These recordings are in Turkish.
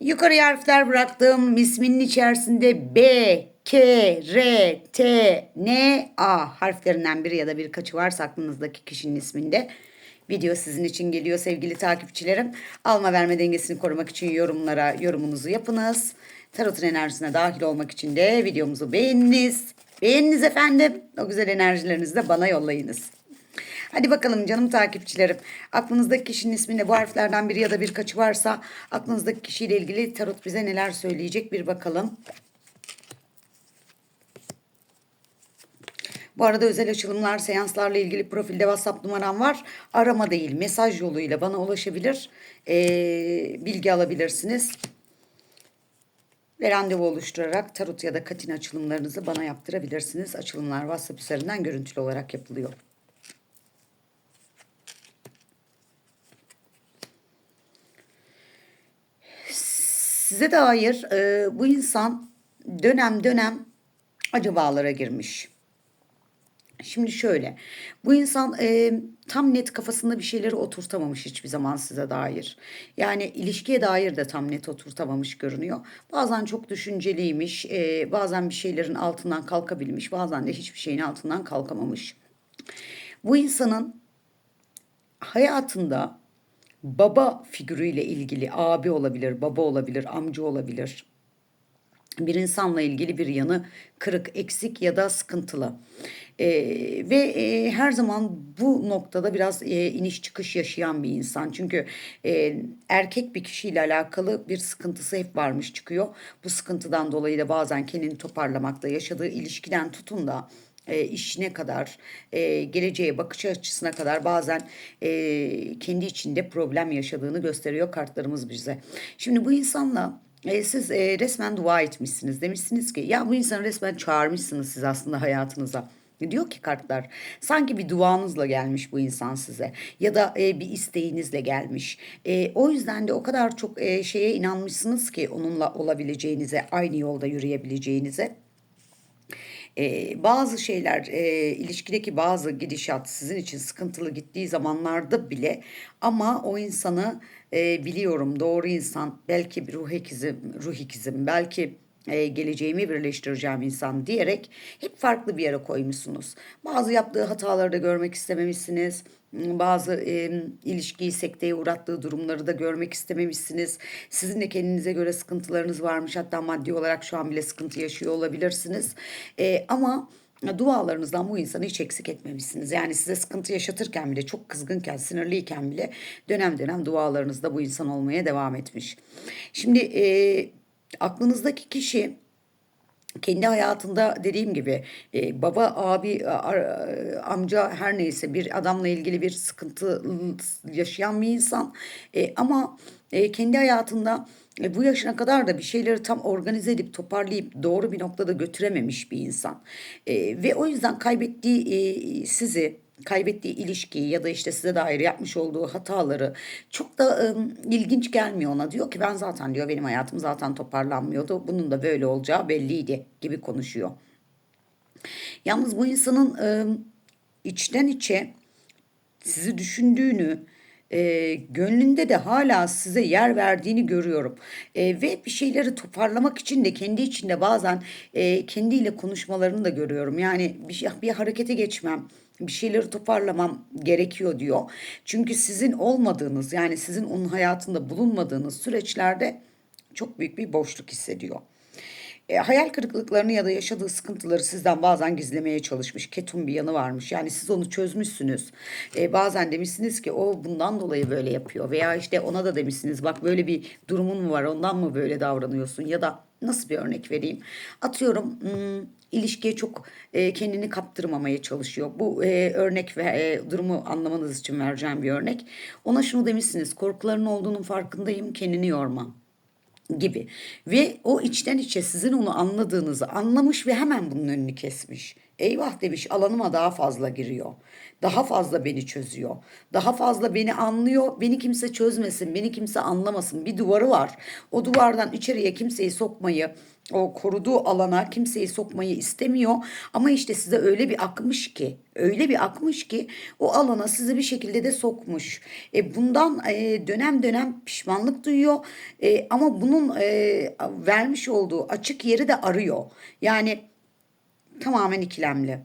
Yukarı harfler bıraktım. İsminin içerisinde B, K, R, T, N, A harflerinden biri ya da birkaçı varsa aklınızdaki kişinin isminde. Video sizin için geliyor sevgili takipçilerim. Alma verme dengesini korumak için yorumlara yorumunuzu yapınız. Tarotun enerjisine dahil olmak için de videomuzu beğeniniz. Beğeniniz efendim. O güzel enerjilerinizi de bana yollayınız. Hadi bakalım canım takipçilerim. Aklınızdaki kişinin isminde bu harflerden biri ya da birkaçı varsa aklınızdaki kişiyle ilgili tarot bize neler söyleyecek bir bakalım. Bu arada özel açılımlar, seanslarla ilgili profilde WhatsApp numaram var. Arama değil, mesaj yoluyla bana ulaşabilir, ee, bilgi alabilirsiniz. Ve randevu oluşturarak tarot ya da katin açılımlarınızı bana yaptırabilirsiniz. Açılımlar WhatsApp üzerinden görüntülü olarak yapılıyor. Size dair e, bu insan dönem dönem acabalara girmiş. Şimdi şöyle, bu insan e, tam net kafasında bir şeyleri oturtamamış hiçbir zaman size dair. Yani ilişkiye dair de tam net oturtamamış görünüyor. Bazen çok düşünceliymiş, e, bazen bir şeylerin altından kalkabilmiş, bazen de hiçbir şeyin altından kalkamamış. Bu insanın hayatında baba figürüyle ilgili abi olabilir, baba olabilir, amca olabilir. Bir insanla ilgili bir yanı kırık, eksik ya da sıkıntılı. Ee, ve e, her zaman bu noktada biraz e, iniş çıkış yaşayan bir insan. Çünkü e, erkek bir kişiyle alakalı bir sıkıntısı hep varmış çıkıyor. Bu sıkıntıdan dolayı da bazen kendini toparlamakta yaşadığı ilişkiden tutun da e, işine kadar, e, geleceğe bakış açısına kadar bazen e, kendi içinde problem yaşadığını gösteriyor kartlarımız bize. Şimdi bu insanla e, siz e, resmen dua etmişsiniz. Demişsiniz ki ya bu insanı resmen çağırmışsınız siz aslında hayatınıza. Diyor ki kartlar sanki bir duanızla gelmiş bu insan size ya da e, bir isteğinizle gelmiş. E, o yüzden de o kadar çok e, şeye inanmışsınız ki onunla olabileceğinize, aynı yolda yürüyebileceğinize. Ee, bazı şeyler e, ilişkideki bazı gidişat sizin için sıkıntılı gittiği zamanlarda bile ama o insanı e, biliyorum doğru insan belki bir ruh ikizim, ruh ikizim belki e, geleceğimi birleştireceğim insan diyerek hep farklı bir yere koymuşsunuz. Bazı yaptığı hataları da görmek istememişsiniz. Bazı e, ilişkiyi sekteye uğrattığı durumları da görmek istememişsiniz. Sizin de kendinize göre sıkıntılarınız varmış. Hatta maddi olarak şu an bile sıkıntı yaşıyor olabilirsiniz. E, ama dualarınızdan bu insanı hiç eksik etmemişsiniz. Yani size sıkıntı yaşatırken bile, çok kızgınken, sinirliyken bile dönem dönem dualarınızda bu insan olmaya devam etmiş. Şimdi e, aklınızdaki kişi kendi hayatında dediğim gibi e, baba, abi, a- amca her neyse bir adamla ilgili bir sıkıntı yaşayan bir insan. E, ama e, kendi hayatında e, bu yaşına kadar da bir şeyleri tam organize edip toparlayıp doğru bir noktada götürememiş bir insan. E, ve o yüzden kaybettiği e, sizi kaybettiği ilişkiyi ya da işte size dair yapmış olduğu hataları çok da ım, ilginç gelmiyor ona. Diyor ki ben zaten diyor benim hayatım zaten toparlanmıyordu. Bunun da böyle olacağı belliydi gibi konuşuyor. Yalnız bu insanın ım, içten içe sizi düşündüğünü, e, gönlünde de hala size yer verdiğini görüyorum. E, ve bir şeyleri toparlamak için de kendi içinde bazen e, kendiyle konuşmalarını da görüyorum. Yani bir, şey- bir harekete geçmem, bir şeyleri toparlamam gerekiyor diyor. Çünkü sizin olmadığınız yani sizin onun hayatında bulunmadığınız süreçlerde çok büyük bir boşluk hissediyor. E, hayal kırıklıklarını ya da yaşadığı sıkıntıları sizden bazen gizlemeye çalışmış. Ketum bir yanı varmış. Yani siz onu çözmüşsünüz. E, bazen demişsiniz ki o bundan dolayı böyle yapıyor. Veya işte ona da demişsiniz bak böyle bir durumun mu var ondan mı böyle davranıyorsun? Ya da nasıl bir örnek vereyim? Atıyorum hmm, ilişkiye çok e, kendini kaptırmamaya çalışıyor. Bu e, örnek ve e, durumu anlamanız için vereceğim bir örnek. Ona şunu demişsiniz korkuların olduğunun farkındayım kendini yorma gibi. Ve o içten içe sizin onu anladığınızı anlamış ve hemen bunun önünü kesmiş. Eyvah demiş alanıma daha fazla giriyor. Daha fazla beni çözüyor. Daha fazla beni anlıyor. Beni kimse çözmesin, beni kimse anlamasın. Bir duvarı var. O duvardan içeriye kimseyi sokmayı, o koruduğu alana kimseyi sokmayı istemiyor. Ama işte size öyle bir akmış ki, öyle bir akmış ki o alana sizi bir şekilde de sokmuş. E bundan e, dönem dönem pişmanlık duyuyor. E, ama bunun e, vermiş olduğu açık yeri de arıyor. Yani tamamen ikilemli.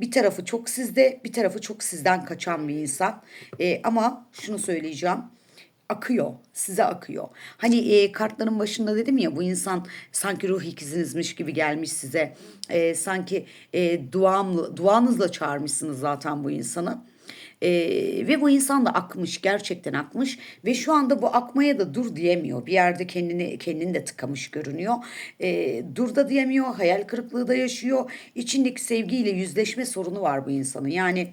Bir tarafı çok sizde, bir tarafı çok sizden kaçan bir insan. E, ama şunu söyleyeceğim. Akıyor, size akıyor. Hani e, kartların başında dedim ya bu insan sanki ruh ikizinizmiş gibi gelmiş size. E, sanki e, duamla, duanızla çağırmışsınız zaten bu insanı. Ee, ve bu insan da akmış gerçekten akmış ve şu anda bu akmaya da dur diyemiyor. Bir yerde kendini kendini de tıkamış görünüyor. Ee, dur da diyemiyor, hayal kırıklığı da yaşıyor. İçindeki sevgiyle yüzleşme sorunu var bu insanın. Yani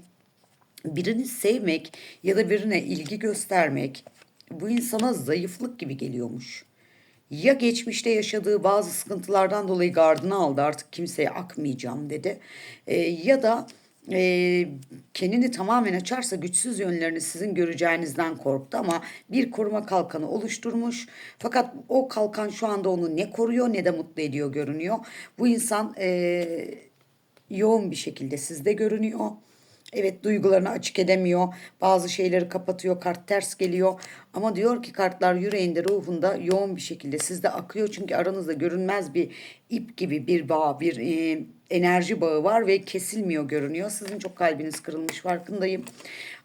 birini sevmek ya da birine ilgi göstermek bu insana zayıflık gibi geliyormuş. Ya geçmişte yaşadığı bazı sıkıntılardan dolayı gardını aldı artık kimseye akmayacağım dedi. Ee, ya da e, kendini tamamen açarsa güçsüz yönlerini sizin göreceğinizden korktu ama bir koruma kalkanı oluşturmuş. Fakat o kalkan şu anda onu ne koruyor ne de mutlu ediyor görünüyor. Bu insan e, yoğun bir şekilde sizde görünüyor. Evet duygularını açık edemiyor. Bazı şeyleri kapatıyor. Kart ters geliyor. Ama diyor ki kartlar yüreğinde, ruhunda yoğun bir şekilde sizde akıyor. Çünkü aranızda görünmez bir ip gibi bir bağ, bir e, enerji bağı var ve kesilmiyor görünüyor. Sizin çok kalbiniz kırılmış farkındayım.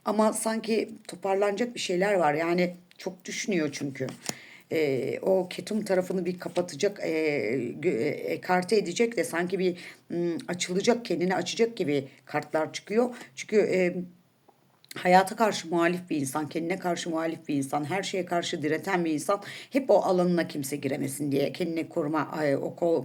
Ama sanki toparlanacak bir şeyler var. Yani çok düşünüyor çünkü e, o ketum tarafını bir kapatacak, e, ekarte edecek de sanki bir m, açılacak, kendini açacak gibi kartlar çıkıyor. Çünkü e, hayata karşı muhalif bir insan, kendine karşı muhalif bir insan, her şeye karşı direten bir insan hep o alanına kimse giremesin diye kendine koruma, o kol,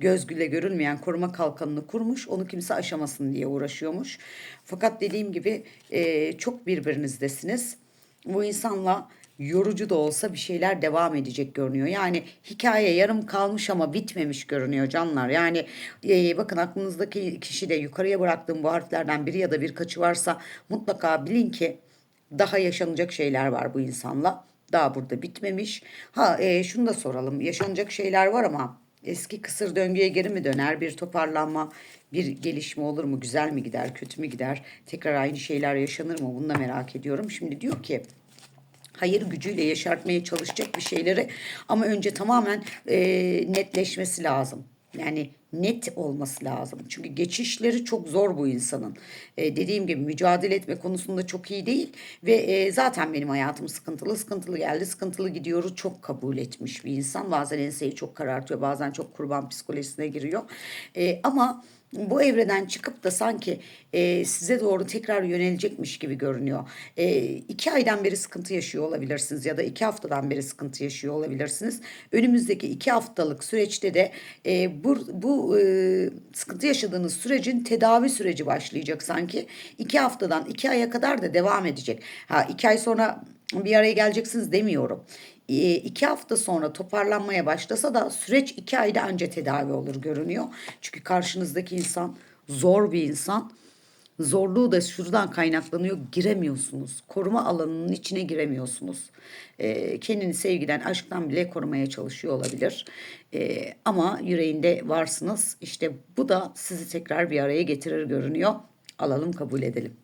göz güle görülmeyen koruma kalkanını kurmuş, onu kimse aşamasın diye uğraşıyormuş. Fakat dediğim gibi e, çok birbirinizdesiniz. Bu insanla yorucu da olsa bir şeyler devam edecek görünüyor. Yani hikaye yarım kalmış ama bitmemiş görünüyor canlar. Yani e, bakın aklınızdaki kişi de yukarıya bıraktığım bu harflerden biri ya da birkaçı varsa mutlaka bilin ki daha yaşanacak şeyler var bu insanla. Daha burada bitmemiş. Ha e, şunu da soralım. Yaşanacak şeyler var ama eski kısır döngüye geri mi döner? Bir toparlanma, bir gelişme olur mu? Güzel mi gider, kötü mü gider? Tekrar aynı şeyler yaşanır mı? Bunu da merak ediyorum. Şimdi diyor ki hayır gücüyle yaşartmaya çalışacak bir şeyleri ama önce tamamen e, netleşmesi lazım. Yani net olması lazım. Çünkü geçişleri çok zor bu insanın. E, dediğim gibi mücadele etme konusunda çok iyi değil ve e, zaten benim hayatım sıkıntılı, sıkıntılı geldi, sıkıntılı gidiyoru çok kabul etmiş bir insan. Bazen enseyi çok karartıyor, bazen çok kurban psikolojisine giriyor. E, ama bu evreden çıkıp da sanki e, size doğru tekrar yönelecekmiş gibi görünüyor. E, iki aydan beri sıkıntı yaşıyor olabilirsiniz ya da iki haftadan beri sıkıntı yaşıyor olabilirsiniz. Önümüzdeki iki haftalık süreçte de e, bu, e, sıkıntı yaşadığınız sürecin tedavi süreci başlayacak sanki. iki haftadan iki aya kadar da devam edecek. Ha iki ay sonra bir araya geleceksiniz demiyorum. E, iki hafta sonra toparlanmaya başlasa da süreç iki ayda anca tedavi olur görünüyor. Çünkü karşınızdaki insan zor bir insan. Zorluğu da şuradan kaynaklanıyor. Giremiyorsunuz. Koruma alanının içine giremiyorsunuz. E, kendini sevgiden, aşktan bile korumaya çalışıyor olabilir. E, ama yüreğinde varsınız. İşte bu da sizi tekrar bir araya getirir görünüyor. Alalım kabul edelim.